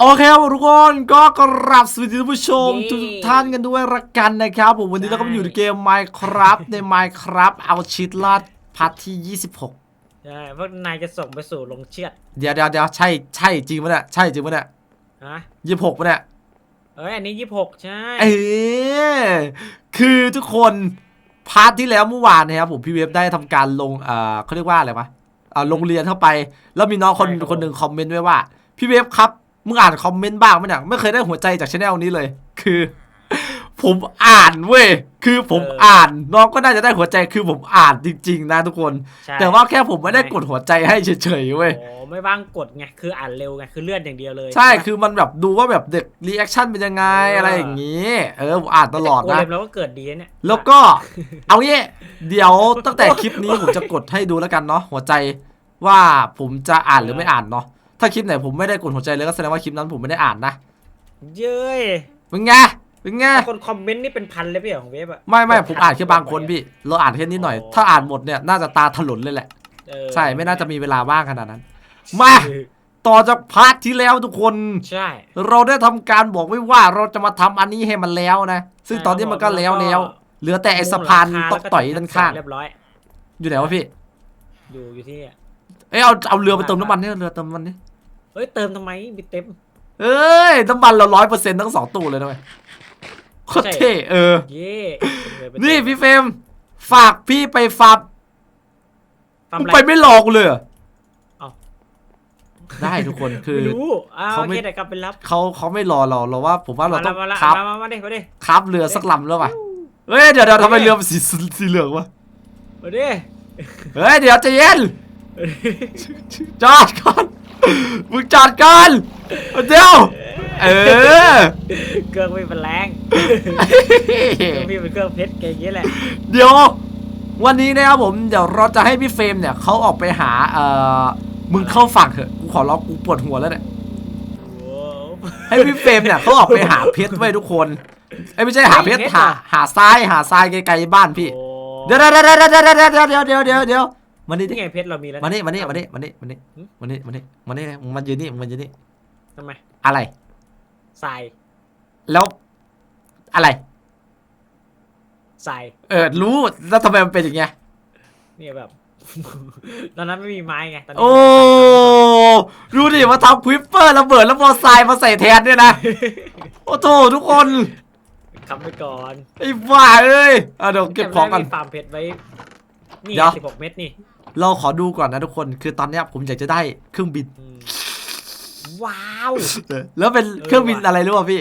โอเคครับทุกคนก็กราบสวัสดีท่านผู้ชมเย้ทุกท่านกันด้วยละกันนะครับผมวันนี้ใช่เราก็มาอยู่ในเกม Minecraft ใน Minecraft เอาชีตลาดพาร์ทที่ 26 ใช่เพราะนายจะส่งไปสู่ลงเชือด เดี๋ยวเดี๋ยวเดี๋ยวใช่ใช่จริงปะเนี่ยใช่จริงปะเนี่ยฮะยี่สิบหกปะเนี่ยเอ้ยอันนี้ยี่หกใช่ เออคือทุกคนพาร์ทที่แล้วเมื่อวานนะครับผมพี่เว็บได้ทำการลงเอ่อเขาเรียกว่าอะไรวะอ่าลงเรียนเข้าไป แล้วมีน้องคนคนหนึ่งคอมเมนต์ไว้ว่า พี่เว็บครับ มึงอ่านคอมเมนต์บ้างไหมเนี่ยไม่เคยได้หัวใจจากช anel นี้เลย คือ ผมอ่านเว้ยคือผมอ่านน้องก็น่าจะได้หัวใจคือผมอ่านจริง ๆ นะทุกคน ใช่แต่ว่าแค่ผมไม่ได้กดหัวใจให้เฉยๆเว้ย โอ้ไม่บ้างกดไงคืออ่านเร็วไงคือเลื่อนอย่างเดียวเลยใช่คือมันแบบดูว่าแบบเด็กรีแอคชั่นเป็นยังไงอะไรอย่างนี้ เออผมอ่านตลอดแต่นะ โกเลมเราก็เกิดดีนะเนี่ยแล้วก็ เอางี้เดี๋ยวตั้งแต่คลิปนี้ผมจะกดให้ดูแล้วกันเนาะหัวใจว่าผมจะอ่านหรือไม่อ่านเนาะ ถ้าคลิปไหนผมไม่ได้กดหัวใจเลยก็แสดงว่าคลิปนั้นผมไม่ได้อ่านนะเย้ยเป็นไงเป็นไงแต่คนคอมเมนต์นี่เป็นพันเลยพี่ของเว็บอะไม่ไม่ผมอ่านแค่บางคนพี่ เราอ่านแค่นิดหน่อยอ๋อถ้าอ่านหมดเนี่ยน่าจะตาถลนเลยแหละเออใช่ไม่น่าจะมีเวลาว่างขนาดนั้น มาต่อจากพาร์ทที่แล้วทุกคนใช่ เราได้ทำการบอกไว้ว่าเราจะมาทำอันนี้ให้มันแล้วนะ ซึ่งตอนนี้มันก็แล้วแล้วเหลือแต่ไอ้สะพานตอกต่อยด้านข้างเรียบร้อย อยู่ไหนวะพี่ อยู่อยู่ที่เนี่ยเอ้ยเอาเอาเรือไปเติมน้ำมันนี่เรือเติมน้ำมันนี่ เฮ้ยเติมทำไมมีเต็ม เอ้ยน้ำมันเราร้อยเปอร์เซ็นต์ทั้งสองตู้เลยนะเว้ยโคตรใช่เท่เออ เย่เติมนี่พี่เฟรมฝากพี่ไปฟาร์มทำมึงอะไร ไปไม่หลอกเลยเหรอเอ้า ได้ทุกคนคือไม่รู้อ้าวเขาโอไม่เคเดี๋ยวกลับไปรับเขาเขาไม่รอเราเราว่า ผมว่าเรามาต้แล้อวงมาแล้วครับมามามาดิมาดิครับเรือสักลำแล้วป่ะเฮ้ยเดี๋ยวเดี๋ยวทำไมเรือมันสีสีเหลืองวะมาดิเฮ้ยเดี๋ยวใจเย็นจอดก่อน มึงจอดก่อนเดี๋ยวเออ เครื่องไม่เป็นแรงเครื่องพี่เป็นเครื่องเพชรแกอย่างนี้แหละ เดี๋ยว วันนี้นะครับผมเดี๋ยวเราจะให้พี่เฟรมเนี่ยเขาออกไปหาเอ่อมึงเข้าฝั่งเถอะกูขอร้องกูปวดหัวแล้วเนี่ยโอ้ให้พี่เฟรมเนี่ยเขาออกไปหาเพชรไว้ทุกคนไอ้ยไม่ใช่หาเพชรหาหาทรายหาทรายไกลๆบ้านพี่โอ้เดี๋ยวเดี๋ยวเดี๋ยวเดี๋ยวเดี๋ยวเดี๋ยวเดี๋ยว เดี๋ยวเดี๋ยวเดี๋ยวมานี่ดินี่ไงเพชรเรามีแล้วะมานี่มานี่มานี่มานี่มานี่มานี่มานี่มานี่มึงมันยืนนี่มึงมันยืนนี่ทำไมอะไร ทรายแล้ว อะไร ทรายเออรู้แล้วทำไมมันเป็นอย่างเงี้ยเนี่ยแบบ ตอนนั้นไม่มีไม้ไงตอนนี้โอ้ดูดิมาทำควิปเปอร์ระเบิดแล้วมอไซค์มาใส่แทนเนี่ยนะโอ้โถทุกคนคำไปก่อนไอ้บ้าเอ้ยอะเดี๋ยวเก็บของก่อนแต่ไม่มีฟาร์มเพชรไว้นี่เดี๋ยว สิบหกเม็ดนี่ เราขอดูก่อนนะทุกคน คือตอนเนี้ยผมอยากจะได้เครื่องบินอืมว้าวแล้วเป็นเครื่องบินเออว่ะอะไรรู้ป่ะพี่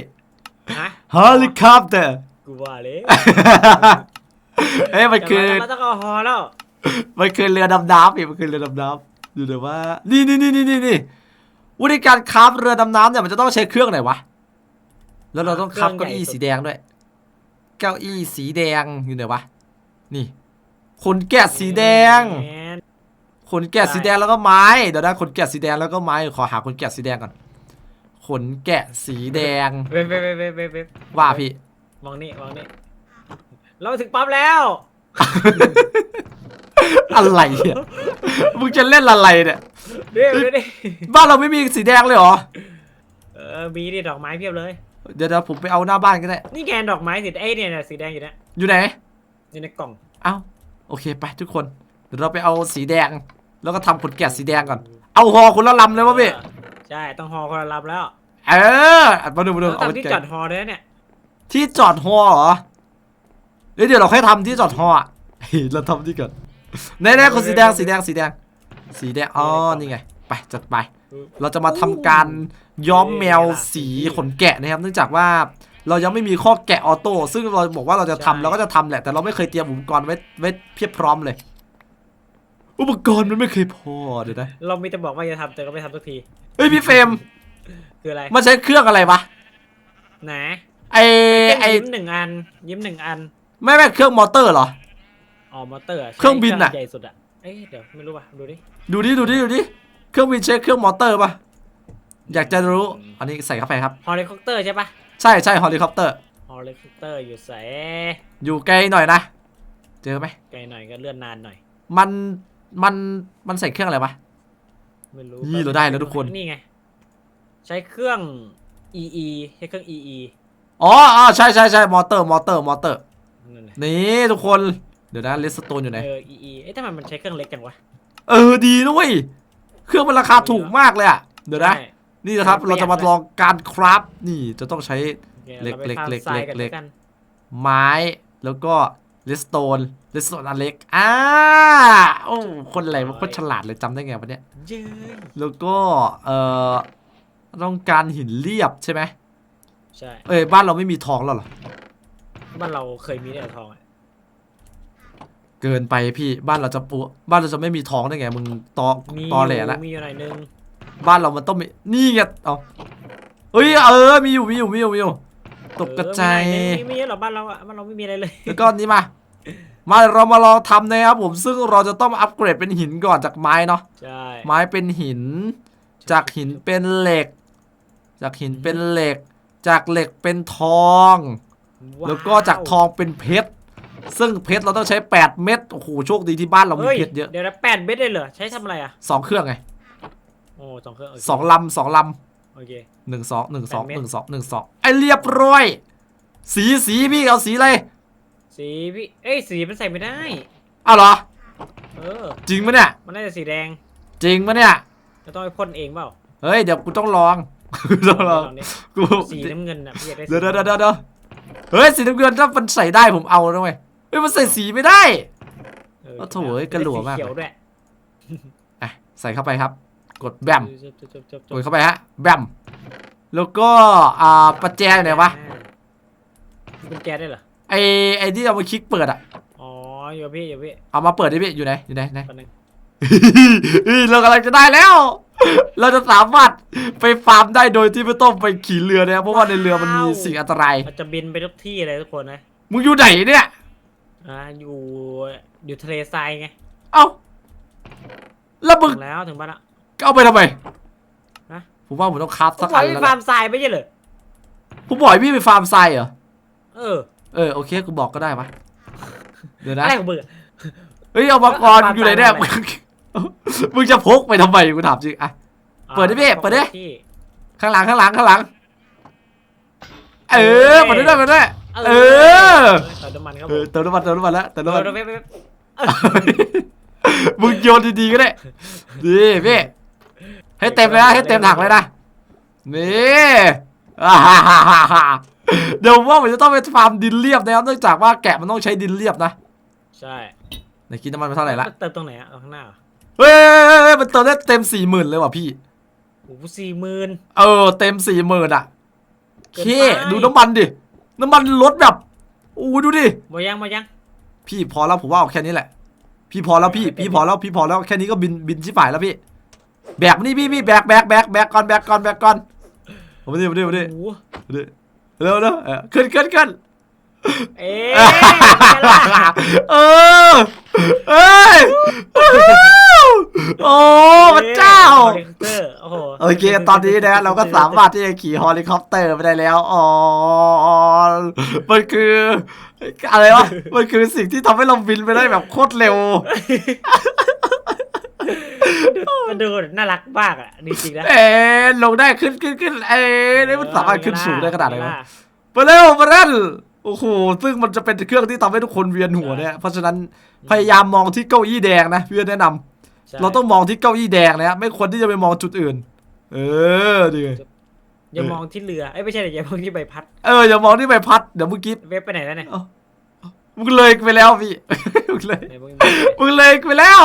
ฮะเฮลิคอปเตอร์ กูว่าเลยเอ้ยมันคือ แต่ว่าเราต้องเอาฮอแล้วมันคือเรือดำน้ำพี่มันคือเรือดำน้ำดูเดี๋ยวว่า นี่นี่นี่นี่นี่นี่วิธีการคราฟเรือดำน้ำเนี่ยมันจะต้องใช้เครื่องไหนวะ แล้วเราต้องคราฟเก้าอี้สีแดงด้วย เก้าอี้สีแดงอยู่ไหนวะ นี่ขนแกะสีแดง แมน ขนแกะสีแดงแล้วก็ไม้เดี๋ยวนะขนแกะสีแดงแล้วก็ไม้ขอหาขนแกะสีแดงก่อนขนแกะสีแดงเว็บเว็บเว็บเว็บเว็บเว็บว่าพี่มองนี่มองนี่เราถึงปั๊มแล้ว อะไรเนี่ยมึงจะเล่นอะไรเนี่ยเดี๋ยวเดี๋ยวดิบ้านเราไม่มีสีแดงเลยเหรอเออมีดิดอกไม้เพียบเลย เดี๋ยวเดี๋ยวผมไปเอาหน้าบ้านก็ได้นี่แกนดอกไม้สีไอ้เนี่ยเนี่ยสีแดงอยู่เนี่ยอยู่ไหนอยู่ในกล่องเอ้าโอเคไปทุกคนเดี๋ยวเราไปเอาสีแดง แล้วก็ทำขนแกะสีแดงก่อน เอาหอคนละลำเลยวะพี่เออใช่ต้องฮอคนละลำแล้วเออมาดูมาดูต้องเอาทำที่จอดฮอด้วยนะเนี่ยที่จอดหอเหรอเอ้ยเดี๋ยวเราค่อยทำที่จอดหออะเฮ้ยเราทำที่ก่อนแน่ๆคนสีแดงสีแดงสีแดง สีแดงอ๋อนี่ไง ไปจัดไป เราจะมาทำการย้อมแมวสีขนแกะนะครับ เนื่องจากว่าเรายังไม่มีข้อแกะออโต้ซึ่งเราบอกว่าเราจะทำเราก็จะทำแหละแต่เราไม่เคยเตรียมอุปกรณ์ไว้ไว้เพียบพร้อมเลย อุปกรณ์มันไม่เคยพอเดี๋ยวนะเรามีแต่บอกว่าจะทำแต่ก็ไม่ทำสักที เฮ้ยพี่เฟรมคืออะไรมันใช้เครื่องอะไรวะไหนไอไอยิ้มหนึ่งอัน ยิ้มหนึ่งอัน ไม่ไม่เครื่องมอเตอร์เหรอ อ๋อ มอเตอร์ะเครื่องบินอะ ใหญ่สุดอะเอ้ยเดี๋ยวไม่รู้ว่ะดูดิ ดูดิดูดิดูดิเครื่องบินใช้เครื่องมอเตอร์ปะอยากจะรู้ อันนี้ใส่เข้าไปครับ ฮอลิคอปเตอร์ใช่ปะใช่ใช่เฮลิคอปเตอร์ ฮอลิคอปเตอร์อยู่ใส่อยู่ไกลหน่อยนะ เจอไหมไกลหน่อยก็เลื่อนนานหน่อย มัน มันมันใส่เครื่องอะไรวะ ไม่รู้นี่เราได้แล้วทุกคน นี่ไง ใช้เครื่อง EE ใช้เครื่อง EE อ๋ออ๋อใช่ใช่ใช่มอเตอร์ มอเตอร์ มอเตอร์ นั่นแหละนี่ทุกคน เดี๋ยวนะเลสโตนอยู่ไหน เออ EE เอ๊ะทำไมมันใช้เครื่องเล็กจังวะเออดีนะเว้ย เครื่องมันราคาถูกมากเลยอะเดี๋ยวนะ ใช่นี่นะครับมันปเราระหยัดจะมาลองการคราฟนี่จะต้องใช้ โอเคเล็กราไปเล็กฟาร์มเล็กทรายเล็กนเล็กแล้วกันไม้แล้วก็เลสโตน เลสโตนอันเล็กอ่าโอ้คนอะไรมันโคตรฉลาดเลยจำได้ไงวะเนี่ยเย้ยแล้วก็เอ่อต้องการหินเรียบใช่ไหมใช่เอ้ยบ้านเราไม่มีทองแล้วเหรอบ้านเราเคยมีเนี่ยทองอะเกินไปพี่บ้านเราจะปูบ้านเราจะไม่มีทองได้ไงมึงตอมีตอแหลแล้วมีอยู่หน่อยนึงบ้านเรามันต้องมีนี่ไงเอาเอ้ยเออมีอยู่มีอยู่มีอยู่มีอยู่ตกกระจายเออมีหน่อนึงมีเยอะเหรอบ้านเราอะบ้านเราไม่มีอะไรเลยแล้วก็อันนี้มา มาเรามาลองทำนะครับผมซึ่งเราจะต้องอัปเกรดเป็นหินก่อนจากไม้เนาะใช่ไม้เป็นหิน จากหินเป็นเหล็ก จากหินเป็นเหล็ก จากเหล็กเป็นทองว้าวแล้วก็จากทองเป็นเพชรซึ่งเพชรเราต้องใช้ 8 เม็ดโอ้โหโชคดีที่บ้านเรามีเฮ้ยเพชรเยอะเดี๋ยวนะแปดเบ็ดเลยเหรอใช้ทำอะไรอะสองเครื่องไงโอ้สองเครื่องโเคสองลำสองลโอเคำหนึ่งสองหนึ่งสองแปดเม็ดหนึ่งสองหนึ่งสองไอเรียบร้อย สีสีพี่เอาสีอะไร สีพี่ เอ้ยสีมันใส่ไม่ได้ อ้าวเหรอ เออ จริงปะเนี่ย มันน่าจะสีแดงจริงปะเนี่ย จะต้องไปพ่นเองเปล่าเฮ้ย เดี๋ยวกูต้องลอง กูต้องลองลองดิกูสีน้ำเงินอะพี่อยากได้สีเดี๋ยวเดี๋ยวเดี๋ยวเดี๋ยวเฮ้ยสีน้ำเงินถ้ามันใส่ได้ผมเอาด้วยเฮ้ยมันใส่สีไม่ได้ เออโอ้โถเอ้ยกระหลัวมากสีเขียวด้วยอะใส่เข้าไปครับ กดแบมจบจบจบจบกดเข้าไปฮะ แบม แล้วก็ อ่าประแจอยู่ไหนวะ มีกุญแจได้วยเหรอ ไอไอที่เอามาคลิกเปิดอะอ๋ออยู่กับพี่อยู่กับพี่เอามาเปิดดิพี่อยู่ไหนอยู่ไหนไหนแป๊บนึงเฮ้ยเรากำลังจะได้แล้ว เราจะสามารถไปฟาร์มได้โดยที่ไม่ต้องไปขี่เรือนะครับเพราะว่าในเรือมันมีสิ่งอันตรายเราจะบินไปทุกที่เลยทุกคนนะมึงอยู่ไหนเนี่ย อ่าอยู่อยู่ทะเลทรายไงเอ้า แล้วมึงถึงแล้วถึงบ้านละ เอาไปทำไมฮะ ผมว่าผมต้องคราฟก็สักปล่อัอยนไปแล้วฟาล่ะร์มทรายไม่ใช่เหรอผมบอกให้พี่ไปฟาร์มทรายเหรอ เออ เออโอเคกูบอกก็ได้ปะเดี๋ยวนะอะไรของมึงอะเฮ้ยเอามาก่อนฟาร์มอยู่ไหนเนี่ยทรายทำไมมึงจะพกไปทำไมกูถามจริงอะเปิดดิพี่เปิดดิ ที่ข้างหลังข้างหลังข้างหลัง เออเปิดได้ด้วยเปิดได้ด้วย เออ เติมน้ำมันครับเอผอมเติมน้ำมันเติมน้ำมันแล้วเติมเอน้ำอมันเดี๋ยวไปไปไปมึงโยนดีๆก็ได้ ดีพี่ให้เต็มเลยนะให้เต็มถังเลยนะ นี่อ่าฮ่าฮ่าฮ่าฮ่า เดี๋ยวว่าผมจะต้องไปฟาร์มดินเรียบนะครับเนื่องจากว่าแกะมันต้องใช้ดินเรียบนะใช่ไหนคิดน้ำมันมาเท่าไหร่ละเติมตรงไหนอะเอาข้างหน้าเหรอเฮ้ยเฮ้ยเฮ้ยมันเติมได้เต็มสี่หมื่นเลยว่ะพี่โอ้โหสี่หมื่นเออเต็มสี่หมื่นอะเกินเคไปดูน้ำมันดิน้ำมันลดแบบอู้ดูดิหมดยังหมดยัง พี่พอแล้วผมว่าเอาแค่นี้แหละ พี่พอแล้วพี่ พี่พอแล้วพี่พอแล้วแค่นี้ก็บินบินชิบหายแล้วพี่ แบกนี่พี่พี่แบกแบกแบกแบกก่อนแบกก่อนแบกก่อนผมดิผมดิผมดิโอ้โหผมดิ เร็วเร็วเออขึ้นขึ้นขึ้นเอ๊ะเป็นไงล่ะเออเอ้ยโอ้พระเจ้า ฮอลิคอปเตอร์โอ้โหโอเค ตอนนี้นะเราก็สามารถที่จะขี่เฮลิคอปเตอร์ไปได้แล้ว อ๋อ มันคืออะไรวะ มันคือสิ่งที่ทำให้เราบินไปได้แบบโคตรเร็ว มันดูน่ารักมากอะจริงๆนะเอ๊ะลงได้ขึ้นขึ้นขึ้นเอ๊ะนี่มันสามารถขึ้นสูงได้ขนาดไหนวะล่ะไปเร็วมาเล่นโอ้โหซึ่งมันจะเป็นเครื่องที่ทำให้ทุกคนเวียนหัวเนี่ยเพราะฉะนั้นพยายามมองที่เก้าอี้แดงนะพี่แนะนำใช่เราต้องมองที่เก้าอี้แดงนะไม่ควรที่จะไปมองจุดอื่น เออดีอย่ามองที่เรือเอ้ยไม่ใช่อย่ามองที่ใบพัดเอออย่ามองที่ใบพัดเดี๋ยวเมื่อกี้เว็บไปไหนแล้วเนี่ย มึงเลยไปแล้วพี่ มึงเลยไหนมึงมึงเลยไปแล้ว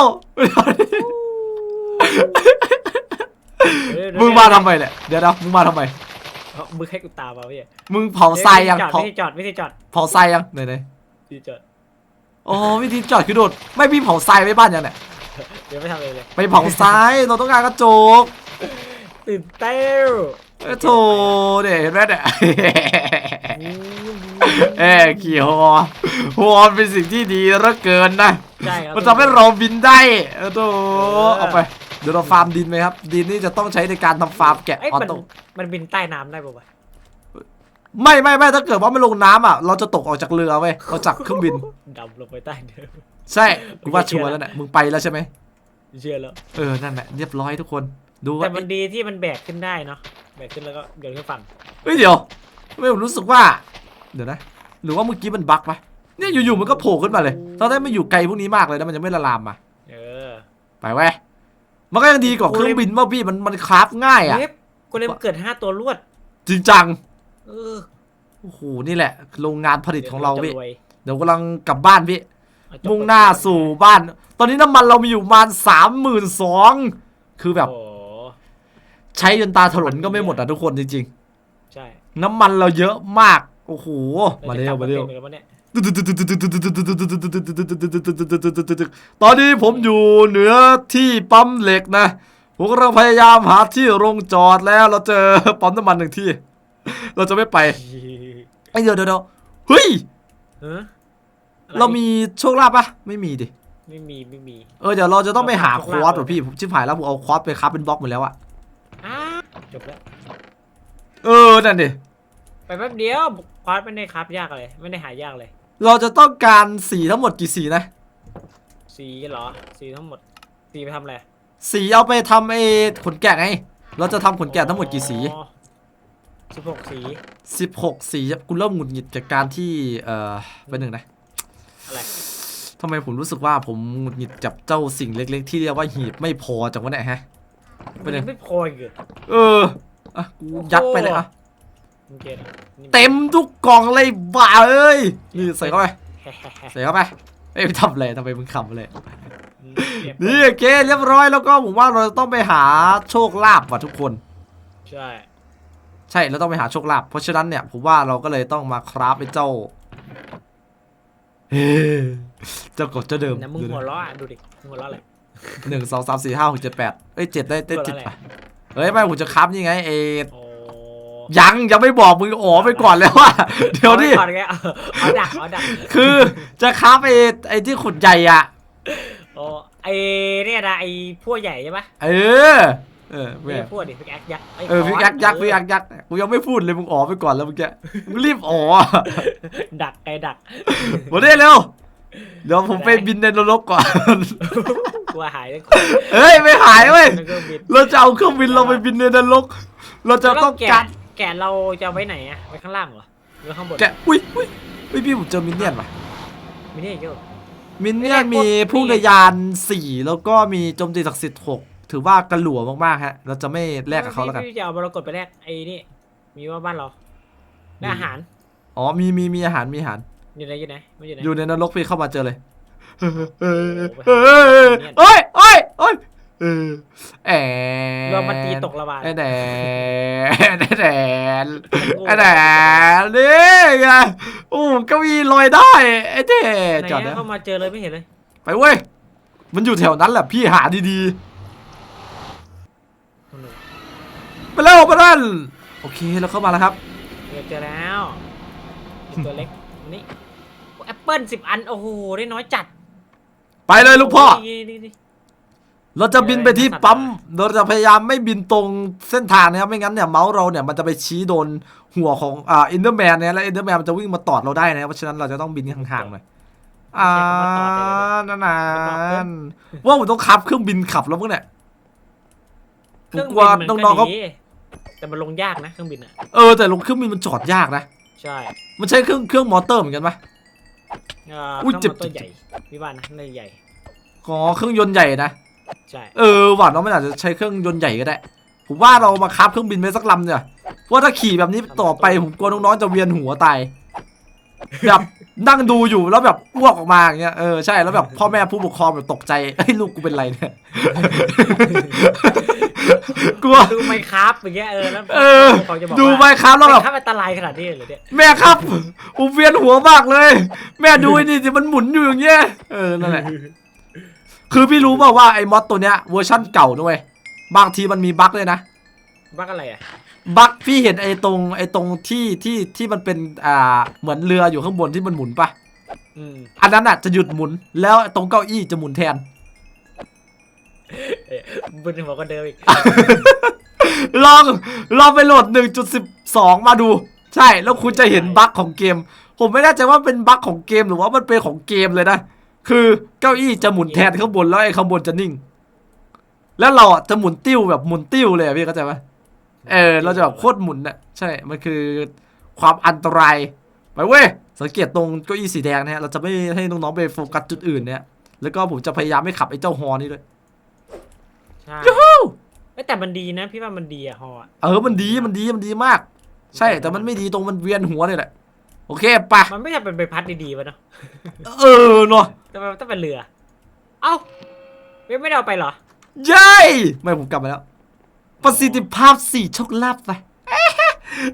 เดี๋ยวมึงมาทำไมเนี่ย เดี๋ยวนะมึงมาทำไมเอามึงให้กูตามมาพี่ มึงเผาทรายยังจอดเผาวิธีจอดวิธีจอด เผาทรายยังไหนไหนวิธีจอดอ๋อวิธีจอดคือโดด ไม่พี่เผาทรายไว้บ้านยังเนี่ยเดี๋ยวไม่ทำอะไรเลย ไปเผาทรายเราต้องการกระจกตื่นเต้นเออโถเนี่ยเห็นไหมเนี่ย เอ้ขี่ฮอฮอเป็นสิ่งที่ดีเหลือเกินนะ ใช่ครับมันทำให้เราบินได้เออโถอเอาไป เดี๋ยวเราฟาร์มดินไหมครับ ดินนี่จะต้องใช้ในการทำฟาร์มแกะเอ้ยออมันโต้มันบินใต้น้ำได้ป่าวะไม่ไม่ไม่ถ้าเกิดว่าไม่ลงน้ำอะ เราจะตกออกจากเรือเว้ยเราจากเครื่องบิน ดำลงไปใต้เดิมใช่กูว่าชัวร์แล้วเนี่ยมึงไปแล้วใช่ไหมเชื่อแล้ว เออนั่นแหละเรียบร้อยทุกคนดูแต่ว่ามันดีที่มันแบกขึ้นได้เนาะ แบกขึ้นแล้วก็โยนขึ้นฝั่ง เฮ้ยเดี๋ยวไม่ผมรู้สึกว่า เดี๋ยวนะ หรือว่าเมื่อกี้มันบั๊กปะเนี่ยอยู่ๆมันก็โผล่ขึ้นมาเลยตอนแรกไม่อยู่ไกลพวกนี้มากเลยนะมันยังไม่ละลามมา เออ ไปเว้ยมันก็ยังดีกว่าเครื่องบินป่ะพี่มันมันคราฟง่ายอะเฮ้ยกูเลยเกิดห้าตัวรวด จริงจัง เออ โอ้โห นี่แหละ โรงงานผลิตของเราดี๋พี่ยวจะวยเดี๋ยวกำลังกลับบ้านพี่เอาจบมุ่งหน้าสู่บ้าน ตอนนี้น้ำมันเรามีอยู่ประมาณสามหมื่นสองคือแบบโอ้โหใช้จนตาถลนก็ไม่หมดอะทุกคนจริงใช่ๆน้ำมันเราเยอะมากโอ้โห มาเร็วมาเร็วจะกลับต็แล้วเนี่ยตอนนี้ผมอยู่เหนือที่ปั๊มเหล็กนะ ผมกำลังพยายามหาที่ลงจอดแล้ว เราเจอปั๊มน้ำมันหนึ่งที่ เราจะไม่ไปไอ้เดี๋ยวเดี๋ยวเดี๋ยวเฮ้ยเอออะไรเรามีโชคลาภปะไม่มีดิ ไม่มีไม่มี เออเดี๋ยวเราจะต้องไปหาโชคคลาภอร์สว่ะพี่ผมชิบหายแล้วผมเอาคอร์สไปคับเป็นบล็อกหมดแล้วอะอ้าจบแล้ว เออ นั่นดิ ไปแป๊บเดียว ควาดไม่ได้ครับยากเลย ไม่ได้หายากเลย เราจะต้องการสีทั้งหมดกี่สีนะ สีเหรอ สีทั้งหมด สีไปทำอะไรสีเอาไปทำไอ้ขนแกะไง เราจะทำขนแกะทั้งหมดกี่สีสิบหกสี16สีกูเริ่มหงุดหงิดกับการที่เอ่อเป็นหนึ่งนะอะไรทำไมผมรู้สึกว่าผมหงุดหงิดกับเจ้าสิ่งเล็ก ๆ ที่เรียกว่าหีบไม่พอจังวะเนี่ยฮะมันยังไม่พออีกเหรอเอออะกูยัดไปเลยอะมึง เกณฑ์อะนี่เต็มทุกกล่องเลยบ้าเอ้ยนี่ใส่เข้าไปใส่เข้าไปเอ้ยไปทำอะไรทำไมมึงขำเลยเก็บนี่โอเคเรียบร้อยแล้วก็ผมว่าเราต้องไปหาโชคลาภว่ะทุกคน ใช่ ใช่เราต้องไปหาโชคลาภเพราะฉะนั้นเนี่ยผมว่าเราก็เลยต้องมาคราฟไอ้เจ้าเฮ้เจ้ากดเจ้าเดิมนะมึงหัวเราะอะดูดิมึงหัวเราะอะไรหนึ่งสองสามสี่ห้าหกเจ็ดแปดเอ้ยเจ็ดได้ได้เจ็ดตัวอะไรป่ะเฮ้ยไม่ผมจะคราฟนี่ไงเอโอ้ ยังยังไม่บอกมึงอ๋อไปก่อนแล้วว่าเดี๋ยวดิอาไก่อนแกเอาเอาดักเอาดักคือจะคราฟไอ้ไอ้ที่ขุดใหญ่อะโอ้ไอเนี่ยนะไอพวกใหญ่ใช่ปะเออเออไม่แม่ใช่พวกดิพิกแอคยักษ์ไเออพี่ยักษ์ยักษ์พี่ยักษ์ษ์ยักษ์กูยังไม่พูดเลยมึงอ๋อไปก่อนแล้วมึงแกมึงรีบอ๋อดักไอดักมาได้เร็วเดี๋ยวผมไปบินในนรกก่อนกลัวหายเลยเฮ้ยไม่หายเว้ยแล้วก็บินเราจะเอาเครื่องบินเราไปบินในนรก เราจะต้องแล้วการแกะแกะเราจะเอาไว้ไหนอะไว้ข้างล่างเหรอหรือข้างบนแกะอุ้ยอุ้ยอุ้ยพี่ผมเจอมินเนี่ยนว่ะมีนี่เยอะ มินเนี่ยนไม่มีได้กดพุ่งทะยานสี่แล้วก็มีโจมตีศักดิ์สิทธิ์หกถือว่ากระหลัวมากๆฮะ เราจะไม่แลกกับเขาแล้วกัน พี่จะเอามรกตไปแลกไอ้นี่ มีว่าบ้านเราได้อาหาร อ๋อมีมีมีอาหารมีอาหาร อยู่ไหนอยู่ไหนไม่อยู่ไหนอยู่ในนรกพี่เข้ามาเจอเลยโอ้เฮ้ยโหเฮ้ยเฮ้ย เฮ้ยเออแอเรามาตีตกระบาดแอนแดนแอนแดนแอนแดนนี่ไงโอ้เก้าอี้ลอยได้ไอ้เจ๊ไหนจอดอะนะเข้ามาเจอเลยไม่เห็นเลย ไปเว้ย มันอยู่แถวนั้นแหละพี่หาดีๆ ไปเร็วไปนั่นโอเคเราเข้ามาแล้วครับเจอเจอแล้วมีตัวเล็กนี่แอปเปิลสิบอัน โอ้โห ได้น้อยจัด ไปเลยลูกพ่อนี่นี่นี่ เราจะบินไปที่ปั๊มเราจะพยายามไม่บินตรงเส้นทางนะครับไม่งั้นเนี่ยเมาส์เราเนี่ยมันจะไปชี้โดนหัวของอ่าอินเดอร์แมนเนี่ยแล้วอินเดอร์แมนมันจะวิ่งมาตอดเราได้นะเพราะฉะนั้นเราจะต้องบินห่างๆหน่อยอ่านั่นนานว่าผมต้องขับเครื่องบินขับแล้วมั้งเนี่ยผเคมรื่องกบิลัวมันน้องๆเขาดีแต่มันลงยากนะเครื่องบินอะเออแต่ลงเครื่องบินมันจอดยากนะใช่มันใช้เครื่องเครื่องมอเตอร์เหมือนกันปะเอ่ออุ๊ยเครื่องเจ็บมอเตอร์ใหญ่พี่ว่านะน่าจะใหญ่อ๋อเครื่องยนต์ใหญ่นะ ใช่เออหวานเราไม่อาจจะใช้เครื่องยนต์ใหญ่ก็ได้ ผมว่าเรามาคับเครื่องบินไปสักลำเนี่ยเพราะว่าถ้าขี่แบบนี้ต่อไปผมกลัวน้องๆจะเวียนหัวตายแบบนั่งดูอยู่แล้วแบบอ้วกออกมาอย่างเงี้ยเออใช่แล้วแบบพ่อแม่ผู้ปกครองแบบตกใจเฮ้ยลูกกูเป็นไรเนี่ยกลัวดูไมครับอย่างเงี้ยเออแล้วเออเขาจะบอกดูว่าไปครับแล้วแบบไมครับอันตรายขนาดนี้เลยเนี่ยแม่ครับผมเวียนหัวมากเลย แม่ดูไอ้นี่สิมันหมุนอยู่อย่างเงี้ยเออนั่นแหละ คือพี่รู้เปล่าว่าไอ้มอสตัวเนี้ยเวอร์ชั่นเก่าด้วยบางทีมันมีบั๊กเลยนะ บักอะไรอะ บั๊กพี่เห็นไอ้ตรงไอ้ตรงที่ที่ที่มันเป็นอ่าเหมือนเรืออยู่ข้างบนที่มันหมุนปะอืมอันนั้นอะจะหยุดหมุนแล้วตรงเก้าอี้จะหมุนแทน เอ๊ะบนหัวก็เดิมอีก ลองลองไปโหลด 1.12 มาดู ใช่แล้วคุณจะเห็นบั๊กของเกม ผมไม่แน่ใจว่าเป็นบั๊กของเกมหรือว่ามันเป็นของเกมเลยนะ คือเก้าอี้จะหมุนแทนข้างบนแล้วไอ้ข้างบนจะนิ่ง แล้วเราอะจะหมุนติ้วแบบหมุนติ้วเลยอะพี่เข้าใจไหมเออเราจะแบบโคตรหมุนน่ะใช่ มันคือความอันตรายไปเว้ยสังเกตตรงเก้าอี้สีแดงนะฮะเราจะไม่ให้น้องๆไปโฟกัสจุดอื่นเนี่ยแล้วก็ผมจะพยายามไม่ขับไอ้เจ้าฮอนี่ด้วยใช่ยูฮูเอ้ยแต่มันดีนะ พี่ว่ามันดีอะฮออะ เออมันดีมันดีมันดีมาก ใช่แต่มันไม่ดีตรงมันเวียนหัวเลยแหละ โอเคไปะมันไม่ใช่เป็นใบพัดดีๆวะเนาะเออเนาะแต่มันต้องเป็นเรือ เอ้าเว็บไม่ได้เอาไปเหรอเย้ยไม่ผมกลับมาแล้ว ประสิทธิภาพสี่โชคลาภไป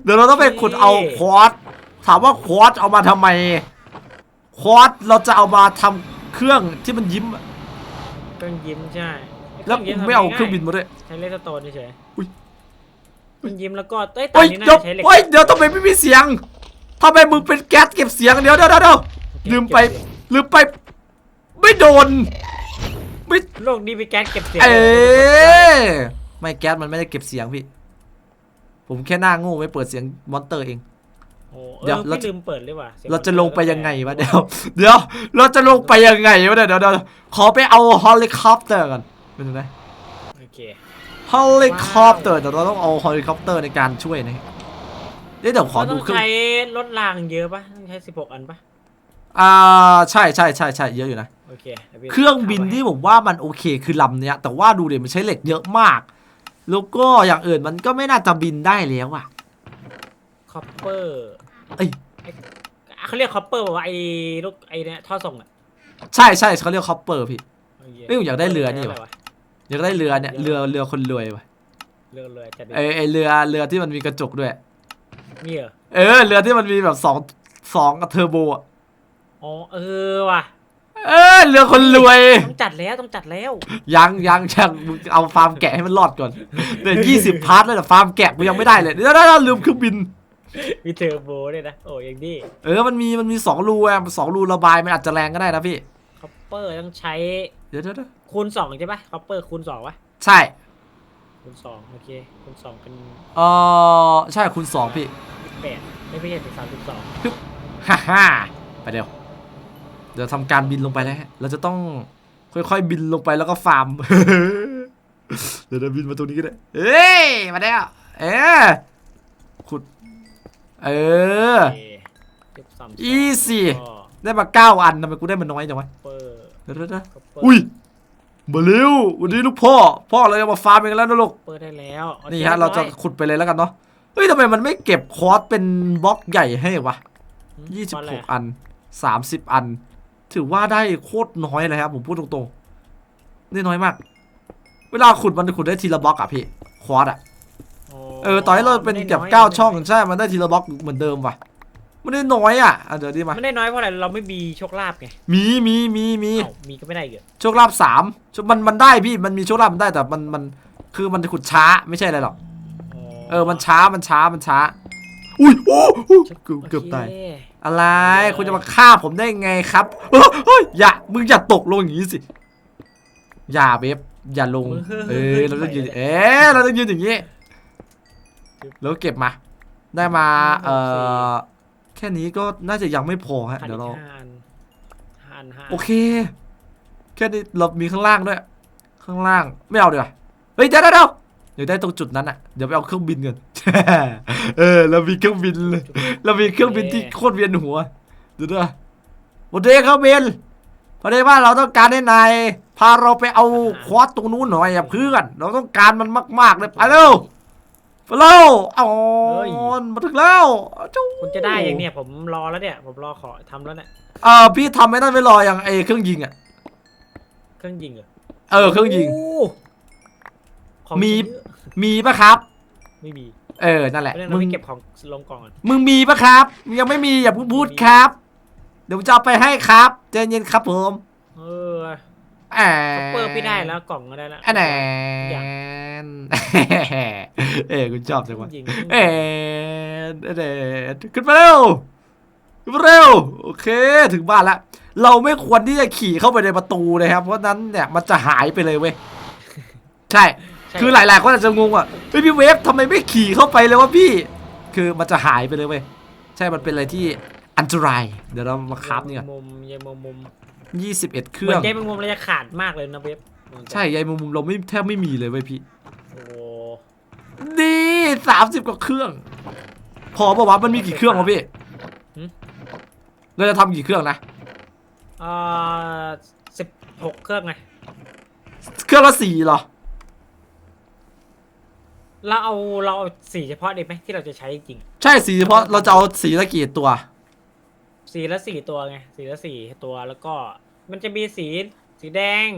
เดี๋ยวเราต้องไปขุดเอาควอตถามว่าควอตเอามาทำไมควอตเราจะเอามาทำเครื่องที่มันยิ้มอะเครื่องยิ้มใช่แล้วยิ้ไม่เอาเครื่องบินมาด้วยใช้เลสโตนเฉยอุ๊ยเครื่องยิ้มแล้วก็เอ้ยตอเฮ้นยนี้น่าเดี๋ยวจะใช้เหล็กเฮ้ยเดี๋ยวทำไมไม่มีเสียง ทำไมมึงเป็นแก๊สเก็บเสียงเดี๋ยวเดี๋ยวเดี๋ยวเดี๋ยวลืมไปลืมไป ไม่โดนไม่โลกนี้มีแก๊สเก็บเสียงเอ๊ะไม่แก๊สมันไม่ได้เก็บเสียงพี่ ผมแค่หน้าโง่ไม่เปิดเสียงมอนเตอร์เองโอ้เดี๋เดี๋ยยววเราพี่ลืมเปิดเลยว่ะสียเราจะลงไปยังไงวะตั้เดี๋ยวเดี๋ยวเราจะลงไปยังไงวะเดี๋ยวเดี๋ยวเดี๋ยวขอไปเอาเฮลิคอปเตอร์ก่อนเป็นไงโอเคเฮลิคอปเตอร์เดี๋ยวเราต้องเอาเฮลิคอปเตอร์ในการช่วยนะฮะ เดี๋ยวเดี๋ยวขอดูต้องเครื่องใช้รถรางเยอะปะต้องใช้16อันปะอ่าใช่ใช่ใช่ใช่เยอะอยู่นะ โอเคดี๋ยวพี่เครื่องบินขัไว้ที่ผมว่ามันโอเคคือลำเนี้ย แต่ว่าดูเดี๋ยวมันใช้เหล็กเยอะมาก แล้วก็อย่างอื่นมันก็ไม่น่าจะบินได้แล้วอะ คอปเปอร์เอ้ย เขาเรียกคอปเปอร์ว่าไอ้ลูกไอ้เนี่ยท่อส่งอะใช่ใช่เขาเรียกคอปเปอร์พี่ โคเอ้ยผมอยากได้เรือนี่ว่ะะไรอยากได้เรือเนี่ยเรือเรือคนรวยว่ะเรือเรือจะดีไอไอเรือเรือที่มันมีกระจกด้วย มีเหรอเออเรือที่มันมีแบบสองสองกับเทอร์โบอะอ๋อเออว่ะเออเรือคนรวย ต้องจัดแล้วต้องจัดแล้ว ยังยังยังมึงเอาฟาร์มแกะให้มันรอดก่อนเดี๋ยวยี่สิบพาร์ทแล้วแต่ฟาร์มแกะกูยังไม่ได้เลยเดี๋ยวเดี๋ยวเดี๋ยวลืมเครื่องบิน มีเทอร์โบด้วยนะ โอ้ยังดีเออ มันมี มันมีสองรูอะสองรูระบาย มันอาจจะแรงก็ได้นะพี่ คอปเปอร์ต้องใช้เดี๋ยวเดี๋ยวเดี๋ยวคูณสองใช่ปะคอปเปอร์คูณสองวะ ใช่ คูณสองโอเคคูณสองเป็นเออใช่คูณสองพี่ยี่สิบแปดไม่ใช่เป็นสามสิบสองฮ่าฮ่าไปเดี๋ยวเดี๋ยวทำการบินลงไปแล้วฮะเราจะต้องค่อยๆบินลงไปแล้วก็ฟาร์ม เดี๋ยวเราบินมาตรงนี้ก็ได้เอ้ยมาแล้วเออขุดเออโอเคเจ็ดสาม Easy ก็ได้มาเก้าอันทำไมกูได้มันน้อยจังวะคอปเปอร์เดี๋ยวเดี๋ยวเดี๋ยวคอปเปอร์อุ้ย มาเร็ววันนี้ลูกพ่อ พ่อเราจะมาฟาร์มเองแล้วนะลูก เปิดได้แล้วโอคนี่ฮะ เราจะขุดไปเลยแล้วกันเนาะ เฮ้ยทำไมมันไม่เก็บคอร์สเป็นบล็อกใหญ่ให้วะอืมยี่สิบเพราะอะไรหกอันสามสิบอัน ถือว่าได้โคตรน้อยเลยครับ ผมพูดตรงๆ นี่น้อยมาก เวลาขุดมันขุดได้ทีละบล็อกอะพี่ คอร์สอะเออ ต่อให้เราเป็นเก็บเก้าช่องใช่ มันได้ทีละบล็อกเหมือนเดิมว่ะ มันได้น้อยอะอะเดี๋ยวดีมาไม่ได้น้อยเพราะอะไรเราไม่มีโชคลาภไงมีมีมีมีเอ้ามีก็ไม่ได้อีกเหรอโชคลาภสามมันมันได้พี่มันมีโชคลาภมันได้แต่มันมันคือมันขุดช้าไม่ใช่อะไรหรอกเออมันช้ามันช้ามันช้า อุ้ยโอ้โหเกือบเกือบตายโคอะไรคุณจะมาฆ่าผมได้ไงครับเฮ้ยเฮ้ยอย่ามึงอย่าตกลงอย่างนี้สิอย่าเบบอย่าลงเออเราต้องยืนเอ๊ะเราต้องยืนอย่างนี้แล้วเก็บมา ได้มาเอ่อ แค่นี้ก็น่าจะยังไม่พอฮะพันเดี๋ยวเราห้าอันห้าอันห้าโอเค แค่นี้เรามีข้างล่างด้วย ข้างล่างไม่เอาดีกว่าเฮ้ยเดี๋ยวเดี๋ยวเดี๋ยวเดี๋ยวได้ตรงจุดนั้นอะเดี๋ยวไปเอาเครื่องบินกันเออ เรามีเครื่องบินเลยเรามีเครื่องบินที่โคตรเวียนหัวดูด้วยวันเดย์ครับเบนพอดีว่าเราต้องการให้นายพาเราไปเอาควอดตรงนู้นหน่อยอะเพื่อน เราต้องการมันมากๆเลยไปเร็ว ไปเร็วเอามาถึงแล้วจู้คุณจะได้อย่างเนี้ยผมรอแล้วเนี่ย ผมรอขอทำแล้วเนี่ยเออพี่ทำไม่ได้ไม่รออย่างไอเครื่องยิงอะเครื่องยิงเหรอเออเครื่องยิง โของมี ชิ้นเยอะมีปะครับ ไม่มีเออนั่นแหละเรื่องมึเรางไปเก็บของลงกล่องก่อนมึงมีปะครับมึงยังไม่มีอย่าเพิ่งพูดครับ เดี๋ยวผมจะเอาไปให้ครับใจเย็นครับผม เออแอคอปเปอร์พี่ได้แล้วกล่องก็ได้แล้วอันไหนอย่างเอ้ยคุณชอบจังวะยิงเอ้ยเด็ดขึ้นมาเร็วขึ้นมาเร็วโอเคถึงบ้านละเราไม่ควรที่จะขี่เข้าไปในประตูนะครับ เพราะนั้นเนี่ยมันจะหายไปเลยเว้ยใช่ใช่ คือหลายๆคนอาจจะงงว่าเฮ้ยพี่เวฟทำไมไม่ขี่เข้าไปเลยวะพี่ คือมันจะหายไปเลยเว้ยใช่มันเป็นอะไรที่อันตรายเดี๋ยวเรามาคราฟนี่ก่อนมุมยายมุมมุม 21 เคเหมืรื่อองนยายมุมเราจะขาดมากเลยนะเว็บใช่ใยมุมมุมเราไม่แทบไม่มีเลยเว้ยพี่โอ้ดีสามสิบกว่าเครื่อง พอปะวะมันมีกี่เครื่องวะพี่เราจะทำกี่เครื่องนะ เอ่อสิบหกเครื่องไง เครื่องละสี่เหรอ เราเอาเราเอาสีเฉพาะดีไหมที่เราจะใช้จริงใช่สีเฉพาะเราจะเอาสีละกี่ตัวๆ สีละสี่ตัวไงสีละสี่ตัวแล้วก็มันจะมีสีสีแดง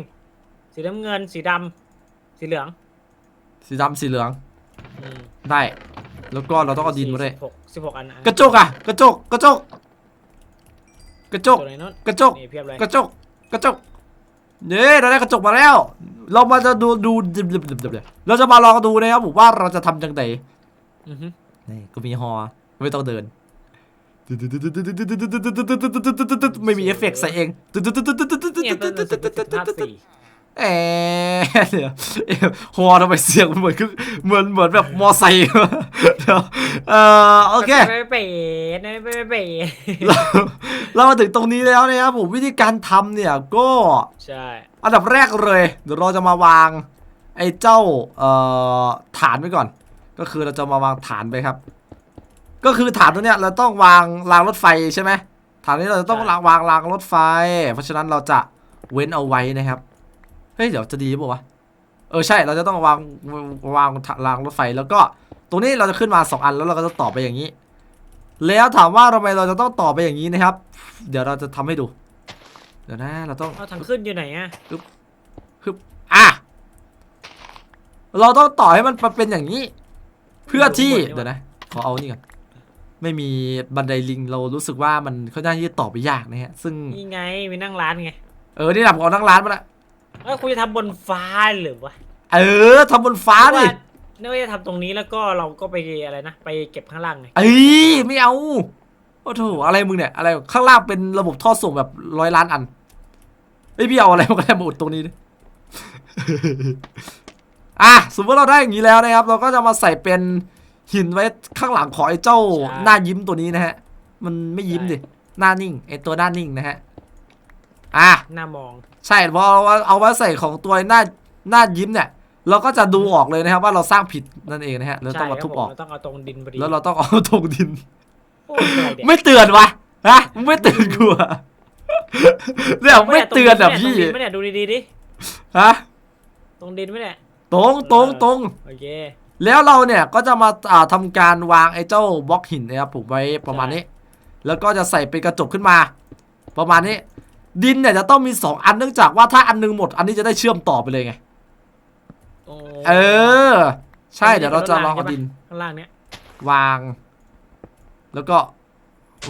สีน้ำเงิน สีดำสีเหลืองสีดำสีเหลืองอืมได้ แล้วก็เราต้องเอาดินมาด้วยสิบหกสิบหกอันอันกระจกอะกระจกกระจกกระจกตัวไหนนู้นกระจก นี่เพียบเลยกระจก กระจกเนี่ยเราได้กระจกมาแล้ว เรามาจะดูดูเราจะมาลองดูนะครับผมว่าเราจะทำจังไงอือฮึนี่ก็มีฮอไม่ต้องเดิน ไม่มีเอฟเฟกต์ใส่เองเนี่ยเป็นเป็นเป็นภาพสีเอ๊ะเดี๋ยวเอ๊ะฮอทำไมเสียงมันเหมือนคือเหมือนเหมือนแบบมอไซค์เดี๋ยวเอ่อโอเคไปไปไปไปไปเราเรามาถึงตรงนี้แล้วนะครับผมวิธีการทำเนี่ยก็ใช่ อันดับแรกเลย เดี๋ยวเราจะมาวาง ไอ้เจ้าเอ่อฐานไว้ก่อน ก็คือเราจะมาวางฐานไปครับ ก็คือฐานตัวเนี้ยเราต้องวางรางรถไฟใช่ไหมฐานนี้เราจะต้องวางวางรางรถไฟ เพราะฉะนั้นเราจะเว้นเอาไว้นะครับเฮ้ยเดี๋ยวจะดีป่าวะเออใช่เราจะต้องวางวางรางรถไฟแล้วก็ตรงนี้เราจะขึ้นมาสองอันแล้วเราก็จะต่อไปอย่างนี้ แล้วถามว่าทำไมเราจะต้องต่อไปอย่างนี้นะครับ เดี๋ยวเราจะทำให้ดู เดี๋ยวนะเราต้องเอาทางขึ้นอยู่ไหนอะคืออะเราต้องต่อให้มันเป็นอย่างนี้ เพื่อที่เดี๋ยวนะขอเอานี่ก่อน ไม่มีบันไดลิงเรารู้สึกว่ามันค่อนข้างที่จะต่อไปยากนะฮะ ซึ่งนี่ไงมีนั่งร้านไง เออ นี่แหละผมเอานั่งร้านมาละเอ้ยคุณจะทำบนฟ้าหรือวะ เออทำบนฟ้าดินึกว่าจะทำตรงนี้แล้วก็เราก็ไปอะไรนะ ไปเก็บข้างล่างไง เอ้ยไม่เอา โอ้โถอะไรมึงเนี่ย อะไรข้างล่างเป็นระบบท่อส่งแบบร้อยล้านอันเอ้ยพี่เอาอะไรมาก็ได้มาอุดตรงนี้ดิอะสมมติเราได้อย่างนี้แล้วนะครับ เราก็จะมาใส่เป็น หินไว้ข้างหลังของไอ้เจ้าหน้ายิ้มตัวนี้นะฮะ มันไม่ยิ้มดิหน้านิ่งไอ้ตัวหน้านิ่งนะฮะอะ หน้ามอง ใช่พอเอาเอาไว้ใส่ของตัวหน้าหน้ายิ้มเนี่ย เราก็จะดูออกเลยนะครับว่าเราสร้างผิดนั่นเองนะฮะเราต้องมาทุบออก ใช่ครับผเราต้องเอาตรงดินพอดีแล้วเราต้องเอาตรงดิน โอ้ยอะไรเนี่ยไม่เตือนวะฮะมึงไม่เตือนกูอะเนี่ยไม่เตือนอะพี่ตรงดินไม่เนี่ยดูดีๆดิฮะตรงดินไม่เนี่ยตรงตรงตรงโอเค แล้วเราเนี่ยก็จะมาอ่าทำการวางไอ้เจ้าบล็อกหินนะครับผมไว้ประมาณนี้ แล้วก็จะใส่เป็นกระจกขึ้นมา ประมาณนี้ ดินเนี่ยจะต้องมีสองอันเนื่องจากว่าถ้าอันหนึงหมด อันนี้จะได้เชื่อมต่อไปเลยไง โอ้เออ ใช่เดี๋ยวเราจะลองเอาดิน ข้างล่างเนี้ยวาง แล้วก็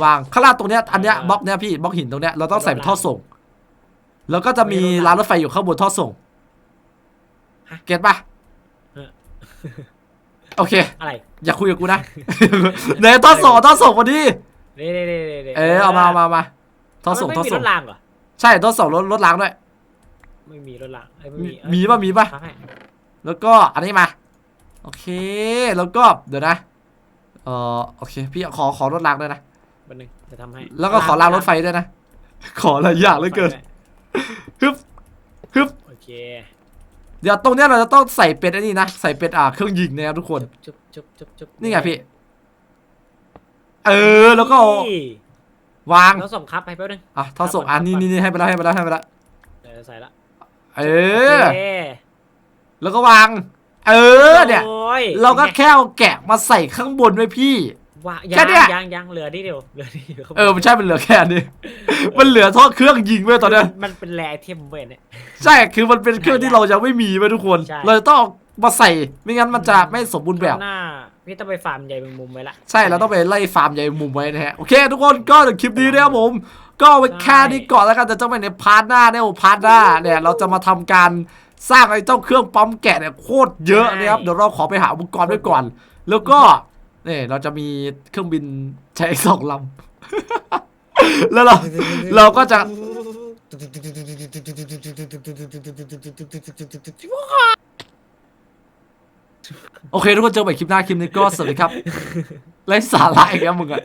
วางข้างล่างตรงเนี้ยอันเนี้ยบล็อกเนี้ยพี่บล็อกหินตรงเนี้ยเราต้องใส่เป็นท่อส่ง แล้วก็จะมีรางรถไฟอยู่ข้างบนท่อส่ง เก็ตปะ โอเค อะไรอย่าคุยกับกูนะ เดี๋ยวท่อส่งท่อส่งพอดีเด้เด้เด้เด้เด้เออเอามาเอามาเอามาท่อส่งมันท่อไม่มีส่รงถรางเหรอใช่ท่อส่งรถรถล้างด้วยไม่มีรถรางเอ้ยมีไม่มีมีป่ะมีป่ะครับให้แล้วก็อันนี้มา โอเคแล้วก็เดี๋ยวนะเออโอเค พี่ขอขอรถล้างด้วยนะแป๊บนึงจะทำให้แล้วก็ขอรางรถไฟด้วยนะ ขออะไรอย่างเหลือเกิน ฮึบฮึบโอเค เดี๋ยวตรงเนี้ยเราจะต้องใส่เป็ดไอ้นี่นะ ใส่เป็ดอ่าเครื่องยิงนะครับทุกคน จุ๊บจุ๊บจุ๊บจุ๊บนี่ไงพี่ เออแล้วก็เอานี่วาง เราส่งครับไปแป๊บนึงอะท่อส่งอะนี่นี่นี่ให้ไปแล้วให้ไปแล้วให้ไปแล้ว เดี๋ยวใส่ละเอโออเคแล้วก็วาง เออเนี่ย โอ้ยเราก็แค่เอาแกะมาใส่ข้างบนไว้พี่ ว่าแค่ยังเนี้ย ยังยังเหลือนิดเดียวเหลือนิดเดียวเออมันใช่มันเหลือแค่นี้ มันเหลือท่อเครื่องยิงไว้ตอนเนี้ยมันเป็นแรไอเทมเว้ยเนี่ย ใช่คือมันเป็นเครื่องที่เรายังไม่มีไว้ทุกคน ใช่ เราจะต้องเอามาใส่ไม่งั้นมันจะไม่สมบูรณ์แบบ หน้าพี่ต้องไปฟาร์มใหญ่เป็นมุมไว้ละ ใช่เราต้องไปไล่ฟาร์มใหญ่มุมไว้นะฮะ โอเค ทุกคนก็ถึงคลิปนี้นะครับผม ก็เอาไว้แค่นี้ก่อนแล้วกันแต่จะไม่ในพาร์ทหน้าเนี่ยโอ้พาร์ทหน้าเนี่ยเราจะมาทำการสร้างไอ้เจ้าเครื่องปั๊มแกะเนี่ยโคตรเยอะนะครับเดี๋ยวเราขอไปหาอุปกรณ์ไว้ก่อน แล้วก็ เนี่ยเราจะมีเครื่องบินใช้สองลำ แล้วเราเราก็จะ โอเค ทุกคนเจอกันใหม่คลิปหน้าคลิปนี้ก็สวัสดีครับไร้สาระอีกแล้วมึงอะ